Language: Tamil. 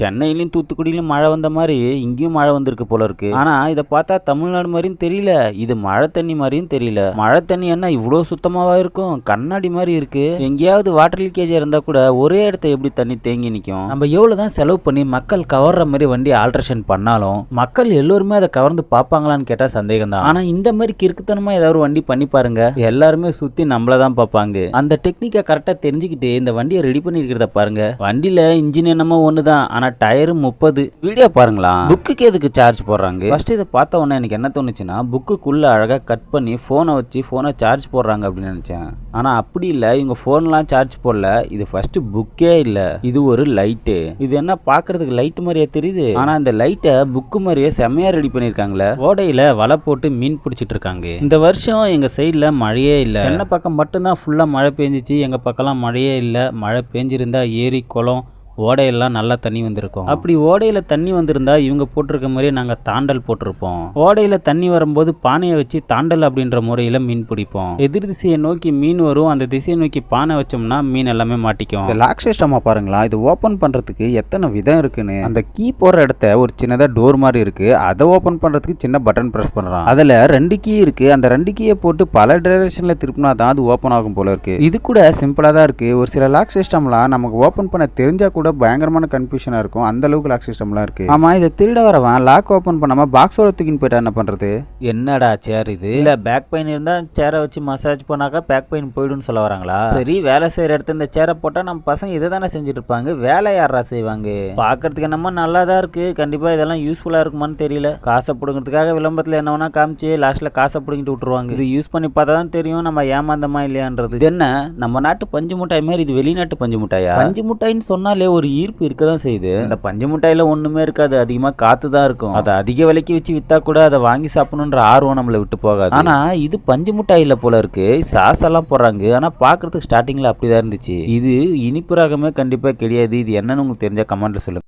சென்னையிலையும் தூத்துக்குடியிலும் மழை வந்த மாதிரி இங்கேயும் மழை வந்திருக்கு போல இருக்கு. ஆனா இதை பார்த்தா தமிழ்நாடு மாதிரியும் தெரியல. இது மழை தண்ணி மாதிரியும் தெரியல. மழை தண்ணி என்ன இவ்வளோ சுத்தமாவா இருக்கும்? கண்ணாடி மாதிரி இருக்கு. எங்கேயாவது வாட்டர் லீக்கேஜ் இருந்தா கூட ஒரே இடத்த எப்படி தண்ணி தேங்கி நிற்கும் நம்ம எவ்வளவுதான் செலவு பண்ணி மக்கள் கவர்ற மாதிரி வண்டி ஆல்ட்ரேஷன் பண்ணாலும் மக்கள் எல்லோருமே அதை கவர்ந்து பார்ப்பாங்களான்னு கேட்டா சந்தேகம் தான் ஆனா இந்த மாதிரி கிறுக்குத்தனமா ஏதாவது ஒரு வண்டி பண்ணி பாருங்க. எல்லாருமே சுத்தி நம்மள தான் பார்ப்பாங்க. அந்த டெக்னிக்கை கரெக்டா தெரிஞ்சுக்கிட்டு இந்த வண்டியை ரெடி பண்ணியிருக்கிறத பாருங்க. வண்டியில இன்ஜின் என்னமோ ஒண்ணுதான். ஆனா டயரு முப்பது. வீடியோ பாருங்களா. புக்குக்கு எதுக்கு சார்ஜ் போடுறாங்க? ஃபர்ஸ்ட் இதை பார்த்த உடனே எனக்கு என்ன தோணுச்சுன்னா புக்குக்குள்ள அழகா கட் பண்ணி போனை வச்சு போனை சார்ஜ் போடுறாங்க அப்படின்னு நினைச்சேன். ஆனா அப்படி இல்ல. இவங்க போன்லாம் சார்ஜ் போடல. இது ஃபர்ஸ்ட் புக்கே இல்ல. இது ஒரு லைட்டு இது என்ன பாக்குறதுக்கு லைட் மாதிரியே தெரியுது? ஆனா இந்த லைட்டை புக்கு மாதிரியே செம்மையா ரெடி பண்ணிருக்காங்களே ஓடையில வலை போட்டு மீன் பிடிச்சிட்டு இருக்காங்க. இந்த வருஷம் எங்க சைடில் மழையே இல்ல. சென்னை பக்கம் மட்டும்தான் ஃபுல்லா மழை பெஞ்சிச்சு. எங்க பக்கம்லாம் மழையே இல்ல. மழை பெஞ்சிருந்தா ஏரி குளம் ஓடையெல்லாம் நல்லா தண்ணி வந்திருக்கும். அப்படி ஓடையில தண்ணி வந்திருந்தா இவங்க போட்டிருக்க மாதிரியே நாங்க தாண்டல் போட்டிருப்போம். ஓடையில தண்ணி வரும்போது பானையை வச்சு தாண்டல் அப்படின்ற முறையில மீன் பிடிப்போம். எதிர் திசையை நோக்கி மீன் வரும் அந்த திசையை நோக்கி பானை வச்சோம்னா மீன் எல்லாமே மாட்டிக்கும். இந்த லாக் சிஸ்டமா பாருங்களா இது ஓப்பன் பண்றதுக்கு எத்தனை விதம் இருக்குன்னு. அந்த கீ போடுற இடத்த ஒரு சின்னதா டோர் மாதிரி இருக்கு அதை ஓப்பன் பண்றதுக்கு சின்ன பட்டன் பிரஸ் பண்றான். அதுல ரெண்டு கீ இருக்கு அந்த ரெண்டு கீயை போட்டு பல டைரக்ஷன்ல திருப்பினா தான் அது ஓப்பன் ஆகும் போல இருக்கு. இது கூட சிம்பிளா தான் இருக்கு. ஒரு சில லாக் சிஸ்டம்லாம் நமக்கு ஓப்பன் பண்ண தெரிஞ்சா கூட பயங்கரமான கன்ஃபியூஷனா இருக்கும். அந்த அளவுக்கு லாக் சிஸ்டம்லாம் இருக்கு. ஆமா இதை திருட வரவன் லாக் ஓப்பன் பண்ணாம பாக்ஸோட தூக்கின்னு போயிட்டா என்ன பண்றது? என்னடா சேர் இது? இல்ல பேக் பெயின் இருந்தா சேரை வச்சு மசாஜ் பண்ணாக்கா பேக் பெயின் போயிடும்னு சொல்ல வராங்களா? சரி வேலை செய்யற இடத்துல இந்த சேரை போட்டா நம்ம பசங்க இதை தானே செஞ்சுட்டு இருப்பாங்க. வேலை யாரா செய்வாங்க? பாக்குறதுக்கு என்னமோ நல்லா தான் இருக்கு. கண்டிப்பா இதெல்லாம் யூஸ்ஃபுல்லா இருக்குமான்னு தெரியல. காசை பிடுங்கிறதுக்காக விளம்பரத்துல என்ன வேணா காமிச்சு லாஸ்ட்ல காசை பிடுங்கிட்டு விட்டுருவாங்க. இது யூஸ் பண்ணி பார்த்தா தான் தெரியும் நம்ம ஏமாந்தமா இல்லையான்றது. இது என்ன? நம்ம நாட்டு பஞ்சு மிட்டாய் மாதிரி இது வெளிநாட்டு பஞ்சு மிட்டாயா? பஞ்சு மிட்டாய்ன்னு சொன்னாலே ஒரு ஈர்ப்பு இருக்க தான் செய்யுது. இந்த பஞ்சு மிட்டாயில ஒண்ணுமே இருக்காது. அதிகமா காத்து தான் இருக்கும். அதை அதிக விலைக்கு வச்சு வித்தா கூட அதை வாங்கி சாப்பிடணுன்ற ஆர்வம் நம்மளை விட்டு போகாது. ஆனா இது பஞ்சு மிட்டாய் இல்ல போல இருக்கு. சாஸ் எல்லாம் போடுறாங்க. ஆனா பாக்குறதுக்கு ஸ்டார்டிங்ல அப்படிதான் இருந்துச்சு. இது இனிப்பு ரகமே கண்டிப்பா கிடையாது. இது என்னன்னு உங்களுக்கு தெரிஞ்ச கமெண்ட்ல சொல்லுங்க.